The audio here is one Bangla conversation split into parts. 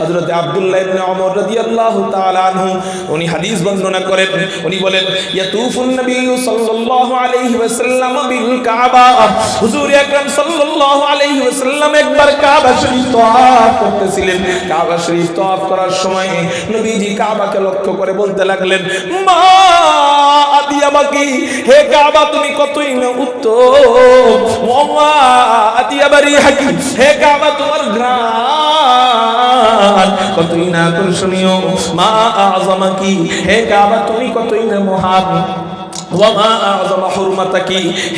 হযরত আব্দুল্লাহ ইবনে ওমর রাদিয়াল্লাহু তাআলা আনহু, উনি হাদিস বর্ণনা করেন, উনি বলেন, ইয়াতুফুন সাল্লাল্লাহু আলাইহি ওয়াসাল্লাম বিল কাবা। হুজুর আকরাম সাল্লাল্লাহু আলাইহি ওয়াসাল্লাম একবার কাবা শরীফ তওয়াফ করতেছিলেন। কাবা শরীফ তওয়াফ করার সময় নবীজি কাবাকে লক্ষ্য করে বলতে লাগলেন, মা আতিয়াবাকি হে কাবা তুমি কতই না উত্তম। ওমা আতিয়াবারি হাকি হে কাবা তোমার গ্রাম। কতই না আকর্ষণীয়। মা হে কাবা, তুমি কতই না মহান।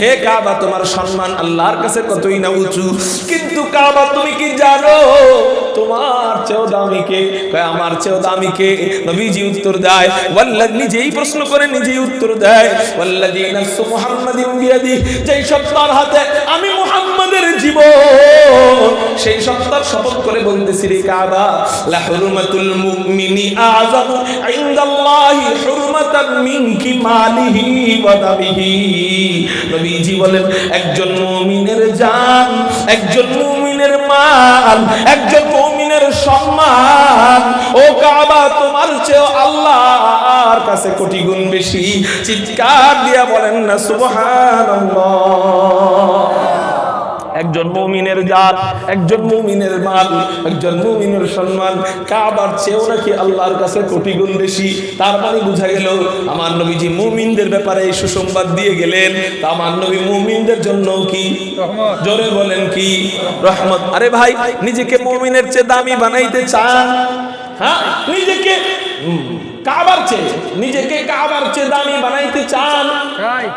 হে কাবা, তোমার সম্মান আল্লাহর কাছে কতই না উঁচু। কিন্তু কাবা, তুমি কি জানো? তোমার চেয়েও দামি কে? আমার চেয়েও দামি কে? নবীজি উত্তর দেয় ওয়াল্লাহ নিজেই প্রশ্ন করে নিজেই উত্তর দেয়, ওয়াল্লাযী নাফসু মুহাম্মাদিন বিয়াদি যেই সত্তার হাতে, আমি মুহাম্মাদের জীবন। সেই সত্তার শপথ করে বলতেছি রে কাবা লা হুরমাতুল মুমিনি আযামু ইনদাল্লাহি হুরমাতান মালিহি ওয়া নবীজি বলেন, একজন মুমিনের জান, একজন মুমিনের মাল একজন মুমিনের সম্মান। ও কাবা, তোমার চেয়ে আল্লাহর কাছে কোটি গুণ বেশি। চিৎকার দিয়া বলেন না, সুবহানাল্লাহ। একজন মুমিনের জাত একজন মুমিনের মাল একজন মুমিনের সম্মান। কাবার চেয়েও নাকি আল্লাহর কাছে কোটি গুণ বেশি। তার মানে বোঝা গেল আমার নবীজি মুমিনদের ব্যাপারে এই সুসংবাদ দিয়ে গেলেন। তা আমার নবী মুমিনদের জন্য কি? জোরে বলেন কি? রহমত। আরে ভাই নিজেকে মুমিনের চেয়ে দামি বানাইতে চান? হ্যাঁ নিজেকে কাবার চেয়ে নিজেকে কাবার চেয়ে দামি বানাইতে চান?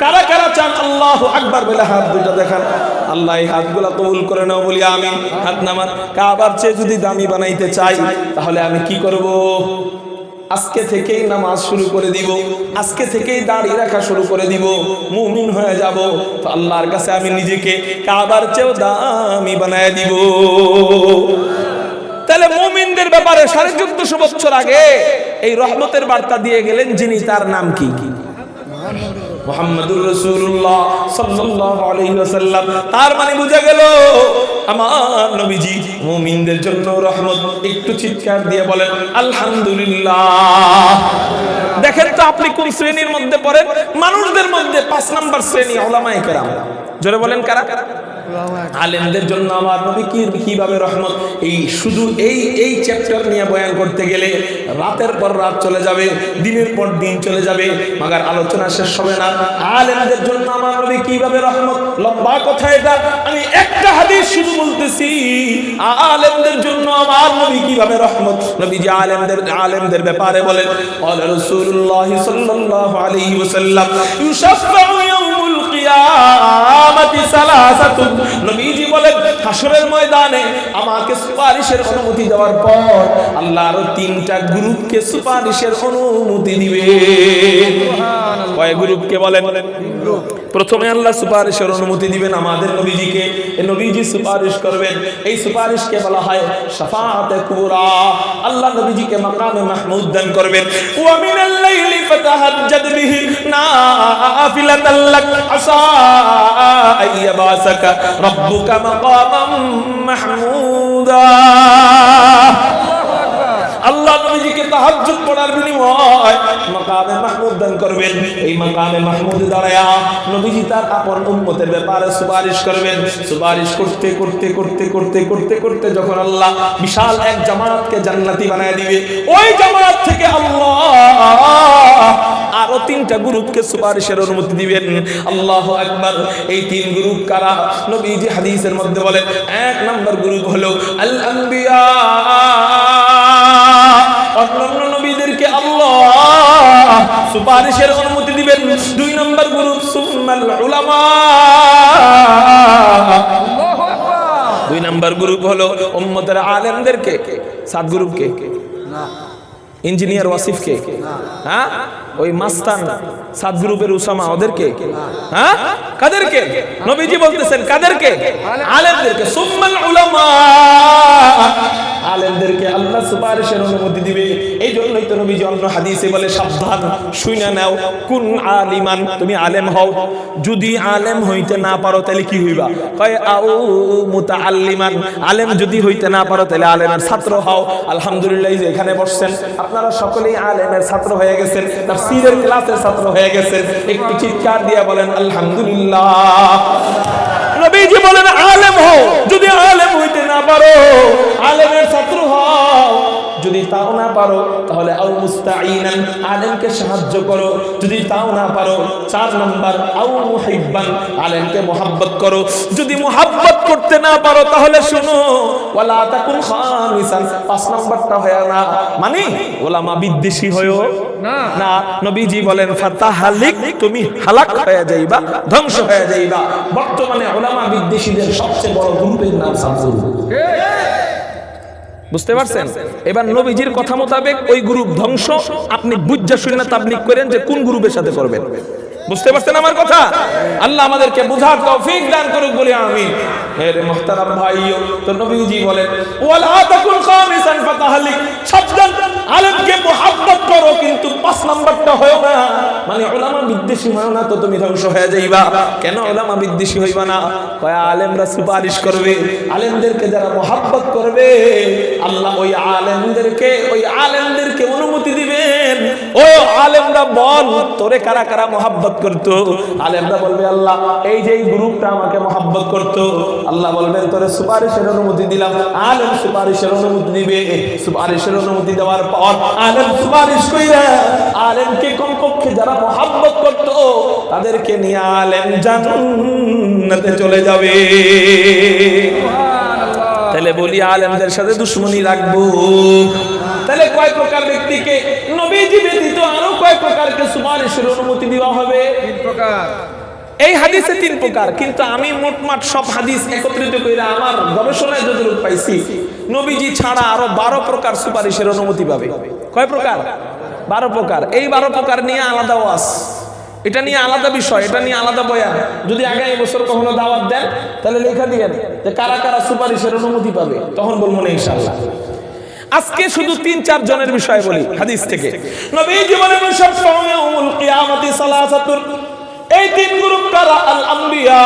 কারা কারা চান? আল্লাহ আকবার বলে হাত দুটো দেখান। আল্লাহ এই হাতগুলা কবুল করে নাও বলি আমি হাত নামান কাবার চেয়ে যদি দামি বানাইতে চাই, তাহলে আমি কি করব? আজকে থেকেই নামাজ শুরু করে দিব, আজকে থেকেই দাঁড়িয়ে রাখা শুরু করে দিব, মুমিন হয়ে যাব। তো আল্লাহর কাছে আমি নিজেকে কাবার চেয়েও দামি বানায় দিব। তাহলে মুমিনদের ব্যাপারে সাড়ে চোদ্দশো বছর আগে এই রহমতের বার্তা দিয়ে গেলেন, যিনি তার নাম কি কি? মানে একটু চিৎকার দিয়ে বলেন দেখেন তো আপনি কোন শ্রেণির মধ্যে পড়েন? মানুষদের মধ্যে পাঁচ নাম্বার শ্রেণি ওলামায় কেরাম। জোরে বলেন কারা? আলেমদের জন্য আমার নবী কি কীভাবে রহমত? এই শুধু এই এই চ্যাপ্টার নিয়ে বয়ান করতে গেলে রাতের পর রাত চলে যাবে, দিনের পর দিন চলে যাবে, মাগার আলোচনা শেষ হবে না। আলেমদের জন্য আমার নবী কীভাবে রহমত? লম্বা কথা এটা। আমি একটা হাদিস শুধু বলতেছি আলেমদের জন্য আমার নবী কিভাবে রহমত নবী যে আলেমদের আলেমদের ব্যাপারে বলেন قال رسول الله صلى الله عليه وسلم يشفع يوم القيامة ثلاثة নবীজি বলেন হাসরের ময়দানে আমাকে সুপারিশের অনুমতি দেওয়ার পর আল্লাহ আরো তিনটা গ্রুপকে সুপারিশের অনুমতি দিবে কয় গ্রুপকে বলেন প্রথমে আল্লাহ সুপারিশের অনুমতি দিবেন আমাদের নবীজিকে। এই নবীজি সুপারিশ করবেন। এই সুপারিশকে বলা হয় শাফাআতে কুবরা। আল্লাহ নবীজিকে মাকামে মাহমুদ দান করবেন। ওয়া মিনাল লাইলি ফাতাহাজ্জাদ বিহি নাফিলাতাল লাক আসা আইয়াবাসাকা রাব্বুকা মাকামাম মাহমুদা। আল্লাহ তাহাজ্জুদ পড়ার বিনিময় মাকামে মাহমুদ দান করবেন। এই মাকামে মাহমুদ দাঁড়ায়া নবীজি তার আপন উম্মতের ব্যাপারে সুপারিশ করবেন। সুপারিশ করতে করতে করতে করতে করতে করতে যখন আল্লাহ বিশাল এক জামাতকে জান্নাতি বানায় দিবে, ওই জামাত থেকে আল্লাহ আরও তিনটা গ্রুপকে সুপারিশের অনুমতি দিবেন। আল্লাহ আকবার। এই তিন গ্রুপ কারা? নবীজি হাদিসের মধ্যে বলেন, এক নম্বর গ্রুপ হলো আল আম্বিয়া অন্যান্য নবীদেরকে আল্লাহ সুপারিশের অনুমতি দিবেন। দুই নম্বর গ্রুপ সুন্নাল উলামা। দুই নম্বর গ্রুপ হলো উম্মতের আলেমদেরকে। সাত গ্রুপকে ইঞ্জিনিয়ার ওয়াসিফকে হ্যাঁ? ওই মাস্তান সাত গ্রুপের উসামা ওদেরকে? হ্যাঁ? কাদেরকে? নবীজি বলতেছেন কাদেরকে? আলেমদেরকে। সুম্মাল উলামা। আলেমদেরকে আল্লাহ সুপারিশের অনুমতি দিবে। এই জন্যই তো নবীজি অন্য হাদিসে বলে, সাবধান, শুইনা নাও, কোন আলিমান, তুমি আলেম হও। যদি আলেম হইতে না পারো, তাহলে কি হইবা? কয় আও মুতাআল্লিমান, আলেম যদি হইতে না পারো, তাহলে আলেমের ছাত্র হও। আলহামদুলিল্লাহ যে এখানে বসছেন। আপনারা সকলেই আলেমের ছাত্র হয়ে গেছেন তার তাফসীরের ক্লাসের ছাত্র হয়ে গেছেন। একটু চিৎকার দিয়ে বলেন, আলহামদুলিল্লাহ। নবীজি বলেন আলেম হও। যদি আলেম হইতে না পারো আলেমের শত্রু হও। যদি তাও না পারো তাহলে আও মুস্তাঈনান আলেমকে সাহায্য করো। যদি তাও না পারো চার নাম্বার আউ মুহিব্বান আলেমকে মোহাব্বত করো। যদি মোহাব্বত করতে না পারো তাহলে শুনো ওয়ালা তাকুন খামিসান। পাঁচ নাম্বারটা হয় না। মানে ওলামা বিদ্বেষী হয়ো না। না নবীজি বলেন ফাতাহালিক তুমি হালাক হয়ে যাইবা ধ্বংস হয়ে যাইবা। বর্তমানে ওলামা বিদ্বেষীদের সবচেয়ে বড় গ্রুপের নাম সামসুল বুঝতে পারছেন? এবার নবীজির কথা মোতাবেক ওই গ্রুপ ধ্বংস আপনি বুঝা শুনে তাবলিক করেন যে কোন গ্রুপের সাথে করবেন। বুঝতে পারছেন আমার কথা? আল্লাহ আমাদেরকে বুঝার তৌফিক দান করুক বলি আমিন। হে মুহতারাম ভাইও তো নবীজি বলেন ওয়ালা তাকুন খামিসান ফাতাহলিক। সাবধান আলেমকে মোহাব্বত করো কিন্তু পাঁচ নাম্বারটা হয় না। মানে ওলামা বিদ্বেষী হয় না তো তুমি ধ্বংস হয়ে যাইবা। কেন ওলামা বিদ্বেষী হইবা না? কয়া, আলেমরা সুপারিশ করবে। আলেমদেরকে যারা মোহাব্বত করবে, আল্লাহ ওই আলেমদেরকে ওই আলেমদেরকে অনুমতি ও আলেমরা বল, তোরে কারা কারা করতো? আলেমরা বলবে, আল্লাহ, এই যে গ্রুপটা আমাকে করতো। আল্লাহ বলবেন, তোরে সুপারিশের অনুমতি দিলাম। আলেম সুপারিশের অনুমতি দিবে সুপারিশের অনুমতি দেওয়ার পর আলেম সুপারিশ আলেমকে কমপক্ষে যারা মোহাব্বত করতো, তাদেরকে নিয়ে আলেম চলে যাবে। তাহলে বলি, আলেমদের সাথে দুশ্মনী রাখব। তাহলে কয় প্রকার ব্যক্তিকে নবীজি ব্যতীত আরও কয় প্রকারকে সুপারিশের অনুমতি দেওয়া হবে? তিন প্রকার। এই হাদিসে তিন প্রকার কিন্তু আমি মোটমাট সব হাদিস একত্রিত করে আমার গবেষণায় যতটুকু পাইছি নবীজি ছাড়া আরও বারো প্রকার সুপারিশের অনুমতি পাবে। কয় প্রকার? বারো প্রকার। এই বারো প্রকার নিয়ে আলাদা ওয়াস এটা নিয়ে আলাদা বিষয় এটা নিয়ে আলাদা বয়ান। যদি আগামী বছর কখনো দাওয়াত দেন তাহলে লেখা দিয়েন যে কারা কারা সুপারিশের অনুমতি পাবে তখন বলব না ইনশাল্লাহ আজকে শুধু তিন, চার জনের বিষয় বলি, হাদিস থেকে। নবী জীবনের সব সময় উমুল কিয়ামতি সালাসাতুন। এই তিন গ্রুপ কারা? আল আম্বিয়া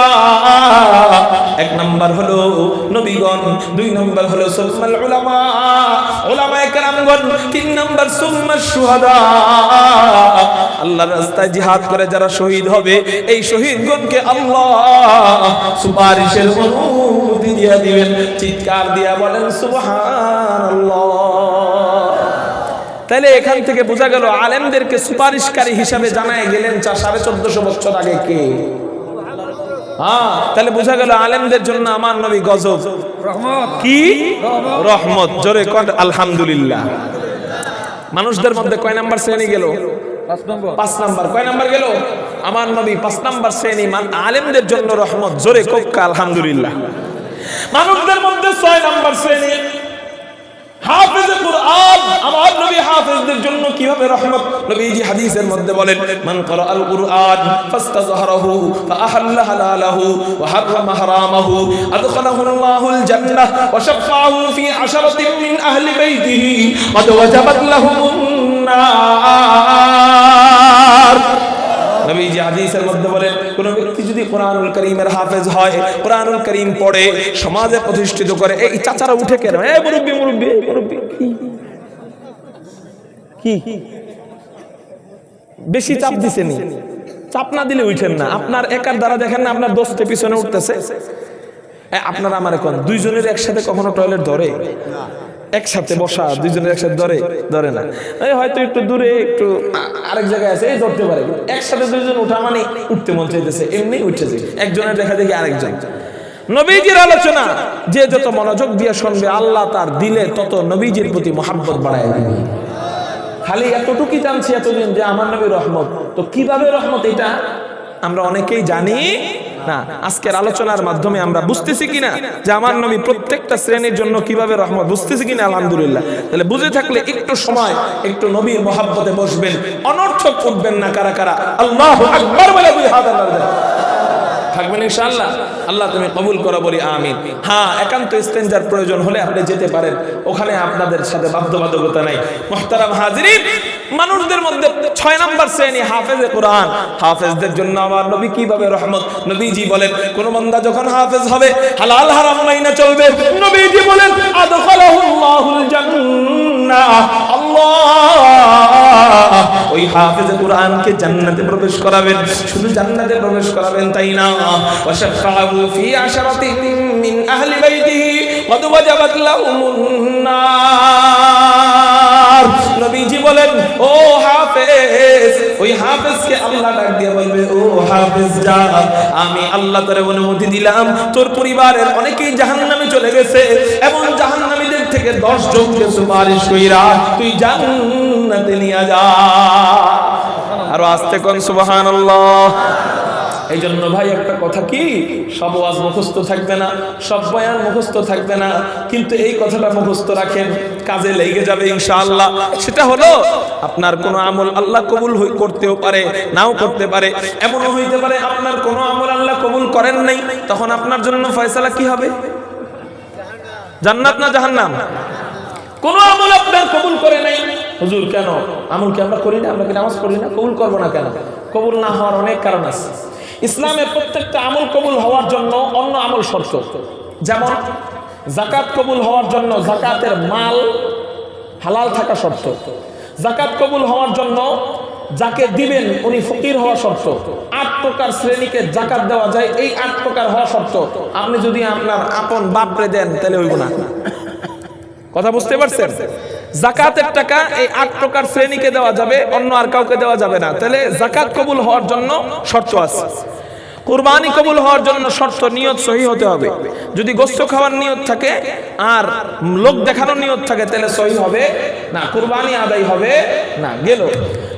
এক নাম্বার হলো নবীগণ, দুই নাম্বার হলো সুলমাল উলামা উলামায়ে কেরামগণ, তিন নাম্বার সুম্মা শুহাদা আল্লাহর রাস্তায় জিহাদ করে যারা শহীদ হবে, এই শহীদগণকে আল্লাহ সুপারিশের অনুমতি দিয়ে দিবেন। চিৎকার দিয়া বলেন, সুবহানাল্লাহ। তাহলে এখান থেকে বোঝা গেল আলেমদেরকে সুপারিশকারী হিসাবে জানায় গেলেন চা সাড়ে চোদ্দশো বছর আগে কে? হ্যাঁ তাহলে বোঝা গেল আলেমদের জন্য আমার নবী গজব। কি? রহমত। জোরে কর আলহামদুলিল্লাহ। মানুষদের মধ্যে কয় নাম্বার শ্রেণি গেল? পাঁচ নাম্বার। কয় নাম্বার গেল? আমার নবী পাঁচ নাম্বার শ্রেণি। আলেমদের জন্য রহমত। জোরে কোক্কা আলহামদুলিল্লাহ। মানুষদের মধ্যে ছয় নাম্বার শ্রেণি। হাফেজ কুরআন আমার নবী হাফেজদের জন্য কীভাবে রহমত? নবীজি হাদিসের মধ্যে বলেন, মান করা আল কুরআন ফাস্তাযহারাহু ফাআহাল্লা হালালাহু ওয়া হাররামা হারামাহু আদখালাহু আল্লাহুল জান্নাহ ওয়া শাফাআহু ফি আশরাতিন মিন আহলি বাইতিহি قد ওয়াজাবাত লাহুমুন নার নবীজি হাদিসের মধ্যে বলেন কোন ব্যক্তি যদি কোরআনুল করিমের হাফেজ হয় কোরআনুল করিম পড়ে সমাজে প্রতিষ্ঠিত করে এই চাচারা উঠে কেন? এই মুরব্বি মুরব্বি মুরব্বি কি? বেশি চাপ দিছেনি? চাপ না দিলে উঠেন না। আপনার একার দ্বারা দেখেন না আপনার দোস্তে পিছনে উঠতেছে। এ, আপনারা আমার এখন দুইজনের একসাথে কখনো টয়লেট ধরে? একসাথে বসা দুইজনের একসাথে ধরে ধরে না। এই হয়তো একটু দূরে একটু আরেক জায়গায় আছে এই ধরতে পারে একসাথে দুইজন উঠা মানে উঠতে মন চাইতেছে এমনি উঠেছে একজনের দেখা দেখি আরেকজন। নবীজির আলোচনা যে যত মনোযোগ দিয়ে শুনবে আল্লাহ তার দিলে তত নবীজির প্রতি মহাব্বত বাড়ায় দিবে। খালি এতটুকুই জানছি এতদিন যে আমার নবী রহমত। তো কীভাবে রহমত এটা? আমরা অনেকেই জানি না, আজকের আলোচনার মাধ্যমে আমরা বুঝতেছি কিনা যে আমার নবী প্রত্যেকটা শ্রেণির জন্য কীভাবে রহমত, বুঝতেছি কিনা? আলহামদুলিল্লাহ। তাহলে বুঝে থাকলে একটু সময়, একটু নবীর মহাব্বতে বসবেন, অনর্থক উঠবেন না কারা কারা। আল্লাহ আকবার বলে দুই হাত আল্লাহ। থাকবেন ইনশাআল্লাহ। আল্লাহ তুমি কবুল করো বলি, আমিন। হ্যাঁ একান্ত ইস্তেঞ্জার প্রয়োজন হলে আপনি যেতে পারেন। ওখানে আপনাদের সাথে বাধ্যবাধকতা নাই। মোহতারাম হাজিরিন, মানুষদের মধ্যে ছয় নাম্বার শ্রেণি হাফেজে কোরআন। হাফেজদের জন্য আমার নবী কীভাবে রহমত? নবীজি বলেন, কোন বান্দা যখন হাফেজ হবে, হালাল হারাম মাইনা চলবে। নবীজি বলেন, আদখালাহুল্লাহুল জান্নাহ। আল্লাহ! ওই হাফেজে কোরআনকে জান্নাতে প্রবেশ করাবেন, শুধু জান্নাতে প্রবেশ করাবেন তাই না? ওয়াশাফাহু ফি আশরাতিন মিন আহলি বাইতিহি কদ ওয়াজাবাত লাহুমুন নার। নবীজি বলেন, ও হাফেজ, ওই হাফেজকে আল্লাহ ডাক দিয়ে বলবে, ও হাফেজ যা, আমি আল্লাহ তোরে অনুমতি দিলাম, তোর পরিবারের অনেকেই জাহান্নামে চলে গেছে, এবং জাহান্নামীদের থেকে 10 জনকে সুপারিশ কইরা তুই জান্নাতে নিয়ে যা। আর আস্তে কোন সুবহানাল্লাহ। এই জন্য ভাই, একটা কথা কি? সব ওয়াজ মুখস্থ থাকবে না, সব বয়ান মুখস্থ থাকবে না, কিন্তু এই কথাটা মুখস্থ রাখেন, কাজে লেগে যাবে ইনশাআল্লাহ। সেটা হলো, আপনার কোনো আমল আল্লাহ কবুল করতেও পারে, নাও করতে পারে, এমনও হইতে পারে আপনার কোনো আমল আল্লাহ কবুল করেন নাই, তখন আপনার জন্য ফয়সালা কি হবে? জান্নাত না জাহান্নাম? কোন আমল আপনার কবুল করে নাই হুজুর, কেন? আমল কি আমরা করি না? আমরা কি নামাজ পড়ি না? কবুল করব না কেন? কবুল না হওয়ার অনেক কারণ আছে। ইসলামের প্রত্যেকটা আমল কবুল হওয়ার জন্য অন্য আমল শর্ত। যেমন জাকাত কবুল হওয়ার জন্য জাকাতের মাল হালাল থাকা শর্ত। জাকাত কবুল হওয়ার জন্য যাকে দিবেন উনি ফকির হওয়া শর্ত। আট প্রকার শ্রেণীকে জাকাত দেওয়া যায়, এই আট প্রকার হওয়া শর্ত। আপনি যদি আপনার আপন বাপরে দেন, তাহলে হইব না। কথা বুঝতে পারছেন? জাকাতের টাকা এই আট প্রকার শ্রেণীকে দেওয়া যাবে, অন্য আর কাউকে দেওয়া যাবে না। তাহলে জাকাত কবুল হওয়ার জন্য শর্ত আছে। কুরবানি কবুল হওয়ার জন্য শর্ত, নিয়ত সহি হতে হবে। যদি গোস্ত খাওয়ার নিয়ত থাকে আর লোক দেখানোর নিয়ত থাকে, তাহলে সহি হবে না, কুরবানি আদায় হবে না। গেল।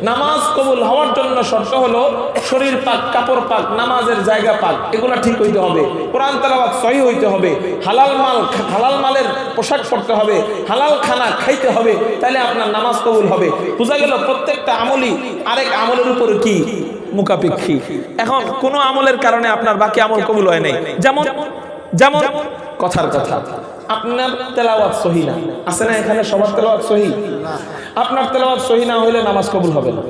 নামাজ কবুল হওয়ার জন্য শর্ত হলো শরীর পাক, কাপড় পাক, নামাজের জায়গা পাক, এগুলো ঠিক হইতে হবে। কোরআন তেলাওয়াত সহি হইতে হবে। হালাল মাল, হালাল মালের পোশাক পরতে হবে, হালাল খানা খাইতে হবে, তাহলে আপনার নামাজ কবুল হবে। বোঝা গেল প্রত্যেকটা আমলই আরেক আমলের উপর কি? মুখাপেক্ষী। এখন কোনো আমলের কারণে আপনার বাকি আমল কবুল হয় নাই। যেমন যেমন কথার কথা। আপনার তেলাওয়াত সহি না। আছে না এখানে সবার তেলাওয়াত সহি? আপনার তেলাওয়াত সহি না হইলে নামাজ কবুল হবে না।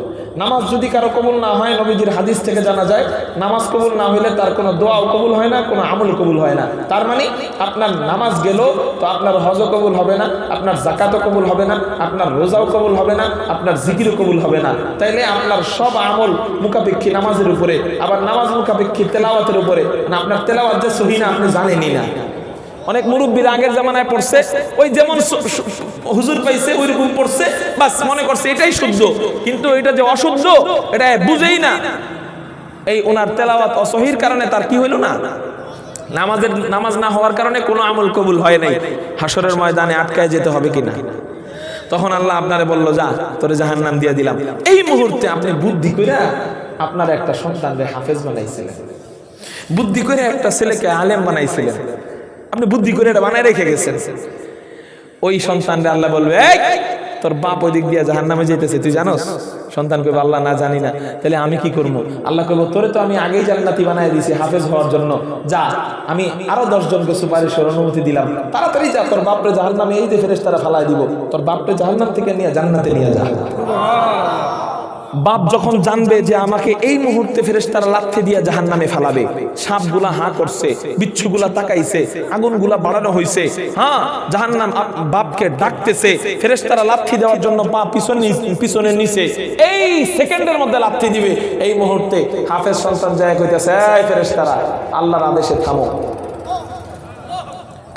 নামাজ যদি কারও কবুল না হয়, নবীজির হাদিস থেকে জানা যায়, নামাজ কবুল না হইলে তার কোনো দোয়াও কবুল হয় না, কোনো আমল কবুল হয় না। তার মানে আপনার নামাজ গেল, তো আপনার হজও কবুল হবে না, আপনার জাকাতও কবুল হবে না, আপনার রোজাও কবুল হবে না, আপনার জিকিরও কবুল হবে না। তাইলে আপনার সব আমল মুখাপেক্ষী নামাজের উপরে, আবার নামাজ মুখাপেক্ষী তেলাওয়াতের উপরে। না, আপনার তেলাওয়াত যে সহি না, আপনি জানেনই না। অনেক মুরব্বীর আগের জামানায় পড়ছে, ওই যেমন হুজুর পাইছে, ওই রকম পড়ছে, বাস মনে করছে এটাই শুদ্ধ। কিন্তু এটা যে অশুদ্ধ, এটা বুঝেই না। এই ওনার তেলাওয়াত অসহির কারণে তার কি হইল না? নামাজের, নামাজ না হওয়ার কারণে কোনো আমল কবুল হয় নাই। হাসরের ময়দানে আটকায় যেতে হবে কিনা? তখন আল্লাহ আপনারে বলল, যা, তোরে জাহান নাম দিয়ে দিলাম। এই মুহূর্তে আপনি বুদ্ধি করে আপনার একটা সন্তানরে হাফেজ বানাইছিলেন। বুদ্ধি করে একটা ছেলেকে আলেম বানাইছিলেন। আপনি বুদ্ধি করে এটা বানায় রেখে গেছেন। ওই সন্তানরে আল্লাহ বলবে "এই, তোর বাপ ওই দিক দিয়ে জাহান নামে যেতেছে তুই জানোস? সন্তান কইবে আল্লাহ না জানি না। তাহলে আমি কি করব? আল্লাহ কইব তোরে তো আমি আগেই জান্নাতি বানায় দিয়েছি হাফেজ হওয়ার জন্য। যা আমি আরও দশ জনকে সুপারিশের অনুমতি দিলাম। তাড়াতাড়ি যা তোর বাপরে জাহান নামে এই যে ফেরেস তারা ফালাই দিব। তোর বাপরে জাহান্নাম থেকে নিয়ে জান্নাতে নিয়ে যা। বাপ যখন জানবে যে আমাকে এই মুহূর্তে ফেরেশতারা লাথি দিয়ে জাহান নামে ফেলাবে, সাপগুলা হাঁ করছে, বিচ্ছুগুলা তাকাইছে, আগুনগুলা বাড়ানো হয়েছে হ্যাঁ জাহান নাম বাপকে ডাকতেছে, ফেরেশতারা লাথি দেওয়ার জন্য পা পিছনে পিছনে নিচে এই সেকেন্ডের মধ্যে লাথি দিবে। এই মুহূর্তে হাফেজ সন্তান যায় কইতেছে, এই ফেরেশতারা, আল্লাহর আদেশে থামো।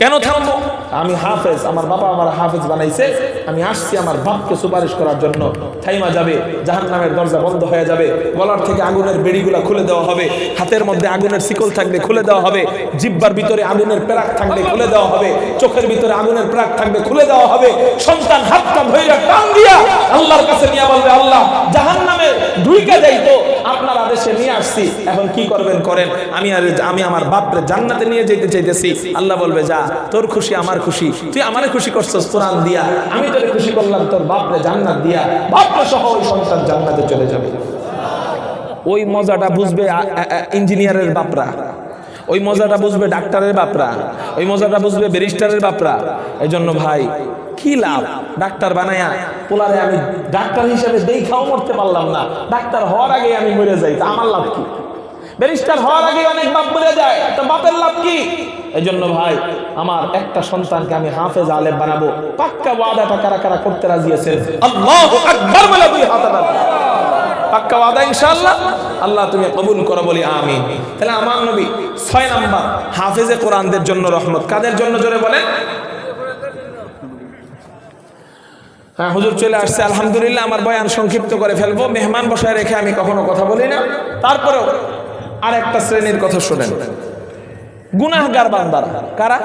কেন থামবো? আমি হাফেজ, আমার বাবা আমার হাফেজ বানাইছে। আমি আসছি আমার বাপকে সুপারিশ করার জন্য। থাইমা যাবে জাহান নামের দরজা বন্ধ হয়ে যাবে। গলার থেকে আগুনের বেড়িগুলা খুলে দেওয়া হবে। হাতের মধ্যে আগুনের শিকল থাকবে খুলে দেওয়া হবে। জিব্বার ভিতরে আগুনের প্রাক থাকবে খুলে দেওয়া হবে। চোখের ভিতরে আগুনের প্রাক থাকবে খুলে দেওয়া হবে। সন্তান হাতটা ধৈর্য টান দিয়া আল্লাহর কাছে নিয়ে বলবে, আল্লাহ জাহান নামে ঢুইকা যাইতো আপনার আদেশে নিয়ে আসছি। এখন কি করবেন করেন? আমি আর আমি আমার বাপরে জান্নাতে নিয়ে যেতে চাইতেছি। আল্লাহ বলবে, যা, তোর খুশি, আমার খুশি। তুই আমারে খুশি করছস, কোরআন দিয়া। আমি তোরে খুশি করলাম, তোর বাপরে জান্নাত দিয়া। বাপরে সহ ওই সন্তান জান্নাতে চলে যাবে। ওই মজাটা বুঝবে ইঞ্জিনিয়ারের বাপরা। ওই মজাটা বুঝবে ডাক্তারের বাপরা, ওই মজাটা বুঝবে ব্যারিস্টারের বাপরা। এই জন্য ভাই, কি লাভ? ডাক্তার বানায়া পোলারে আমি ডাক্তার হিসেবে দেখাও মরতে পারলাম না। ডাক্তার হওয়ার আগে আমি মরে যাই আমার লাভ কি? ব্যারিস্টার হওয়ার আগে অনেক বাপ মরে যায়, তো বাপের লাভ কি? এই জন্য ভাই, আমার একটা সন্তানকে আমি হাফেজ আলেম বানাবো। পাক্কা ওয়াদাটা কারা কারা করতে রাজি আছেন? আল্লাহু আকবার বলে দুই হাত পাক্কা ওয়াদা ইনশাআল্লাহ? আল্লাহ তুমি কবুল করো বলি, আমিন। তাহলে আমার নবী ছয় নাম্বার, হাফেজে কোরআনদের জন্য রহমত। কাদের জন্য জোরে বলেন? হ্যাঁ হুজুর চলে আসছে, আলহামদুলিল্লাহ, আমার বয়ান সংক্ষিপ্ত করে ফেলব। মেহমান বসায় রেখে আমি কখনো কথা বলি না। তারপরেও আর একটা শ্রেণির কথা শোনেন। গুনাহগার বান্দার, কারা?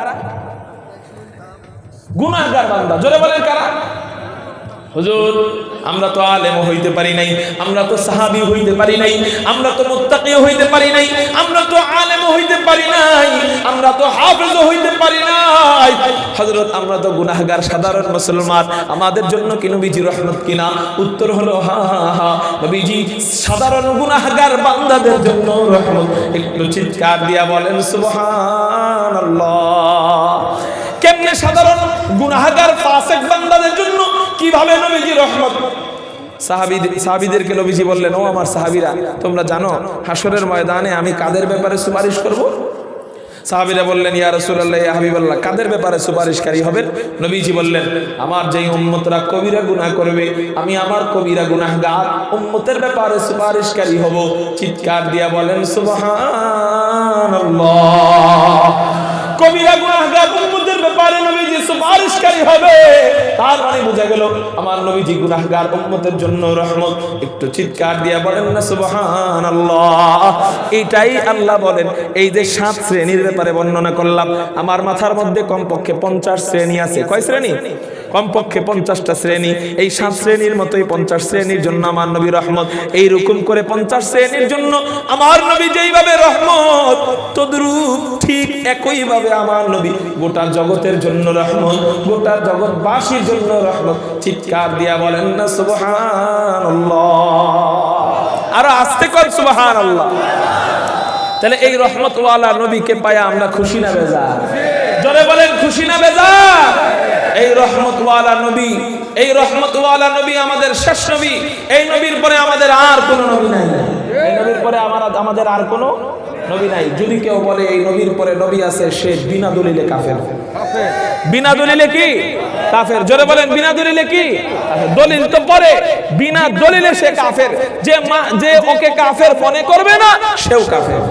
গুনাহগার বান্দা। জোরে বলেন কারা? হুজুর, আমরা তো আলেম হইতে পারি নাই, আমরা তো সাহাবি হইতে পারি নাই, আমরা তো মুত্তাকি হইতে পারি নাই, আমরা তো আলেম হইতে পারি নাই, আমরা তো হাফেজ হইতে পারি নাই। হযরত, আমরা তো গুনাহগার, সাধারণ মুসলমান, আমাদের জন্য কি নবীজি রহমত কিনা? উত্তর হলো হা হা, নবীজি সাধারণ গুনাহগার বান্দাদের জন্য রহমত। একটু চিৎকার দিয়া বলেন, সুবহানাল্লাহ। কেমনে সাধারণ গুনাহগার, ফাসিক বান্দাদের জন্য কীভাবে নবীজি রহমত সাহাবী সাহাবীদেরকে নবীজি বললেন ও আমার সাহাবীরা তোমরা জানো হাসরের ময়দানে আমি কাদের ব্যাপারে সুপারিশ করব? সাহাবীরা বললেন ইয়া রাসূলুল্লাহ হাবিবাল্লাহ কাদের ব্যাপারে সুপারিশকারী হবেন? নবীজি বললেন আমার যেই উম্মতরা কবিরা গুনাহ করবে আমি আমার কবিরা গুনাহগার উম্মতের ব্যাপারে সুপারিশকারী হব। চিৎকার দিয়া বলেন সুবহানাল্লাহ। কবিরা গুনাহগার উম্মতের ব্যাপারে সুপারিশকারী হবে। তার মানে বোঝা গেল, আমার নবীজি গুনাহগার উম্মতের জন্য রহমত। একটু চিৎকার দিয়া বলেন না, সুবহানাল্লাহ। এটাই আল্লাহ বলেন। এই যে সাত শ্রেণির ব্যাপারে বর্ণনা করলাম, আমার মাথার মধ্যে কমপক্ষে পঞ্চাশ শ্রেণি আছে। কয় শ্রেণি? কমপক্ষে পঞ্চাশটা শ্রেণি। এই সাত শ্রেণির মতোই পঞ্চাশ শ্রেণির জন্য আমার নবী রহমত। এই রকম করে পঞ্চাশ শ্রেণির জন্য আমার নবী যেইভাবে রহমত, তদ্রুপ ঠিক একইভাবে আমার নবী। গোটা জগতের জন্য রহমত, গোটা জগৎবাসীর জন্য রহমত। চিৎকার দিয়া বলেন না, সুবহানাল্লাহ। আরও আস্তে কর, সুবহানাল্লাহ। তাহলে এই রহমতওয়ালা নবীকে পায়া আমরা খুশি না বেজা জোরে বলেন, খুশি না বেজা এই রহমতওয়ালা নবী, এই রহমতওয়ালা নবী আমাদের শেষ নবী, এই নবীর পরে আমাদের আর কোনো নবী নাই। এই নবীর পরে আমার আমাদের আর কোনো নবী নাই। যদি কেউ বলে এই নবীর পরে নবী আছে, সে বিনা দলিলে কাফের। বিনা দলিলে কি? কাফের। জোরে বলেন, বিনা দলিলে কি। দলিল তো পরে। বিনা দলিলে সে কাফের। যে যে ওকে কাফের মনে করবে না, সেও কাফের।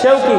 সেও কি?